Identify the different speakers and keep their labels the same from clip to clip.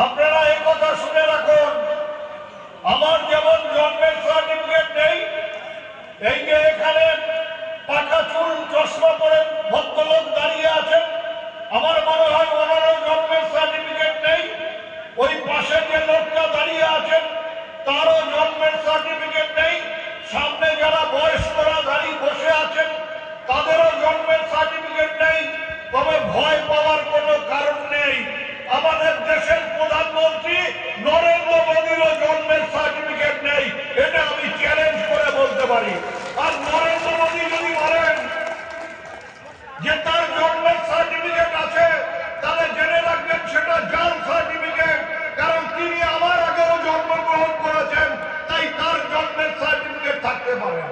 Speaker 1: আপনারা এই কথা শুনে রাখুন। আমার যেমন জন্মের সার্টিফিকেট নেই, এই যে এখানে পাকা চুল, চশমা পরে ভদ্রলোক দাঁড়িয়ে আছেন, আমার মনে হয় ওনারও জন্মের সার্টিফিকেট নেই। ওই পাশে যে লোকটা দাঁড়িয়ে আছেন, তারও জন্মের সার্টিফিকেট নেই। সামনে যারা বয়স্করা দাঁড়িয়ে বসে আছেন, তাদেরও জন্মের সার্টিফিকেট নেই। তবে ভয় পাওয়ার কোনো কারণ নেই আমাদের দেশের প্রধানমন্ত্রী নরেন্দ্র মোদীরও জন্মের সার্টিফিকেট নেই এটা আমি চ্যালেঞ্জ করে বলতে পারি আর নরেন্দ্র মোদী যদি বলেন যে তার জন্মের সার্টিফিকেট আছে তাহলে জেনে রাখবেন সেটা জাল সার্টিফিকেট কারণ তিনি আমার আগেও জন্মগ্রহণ করেছেন তাই তার জন্মের সার্টিফিকেট থাকতে পারে না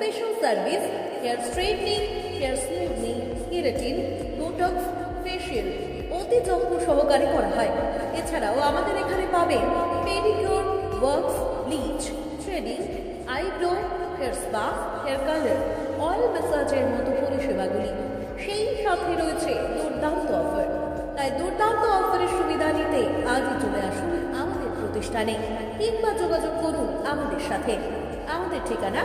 Speaker 2: Special service hair straightening hair smoothing keratin botox facial অতি যত্ন সহকারে করা হয়। এছাড়াও আমাদের এখানে পাবেন pedicure works bleach threading eyebrow hair spa hair colour oil ম্যাসাজের মতো পরিষেবাগুলি। সেই সাথে রয়েছে দুর্দান্ত অফার তাই দুর্দান্ত অফারের সুবিধা নিতে আজই চলে আসুন আমাদের প্রতিষ্ঠানে কিংবা যোগাযোগ করুন আমাদের সাথে। আমাদের ঠিকানা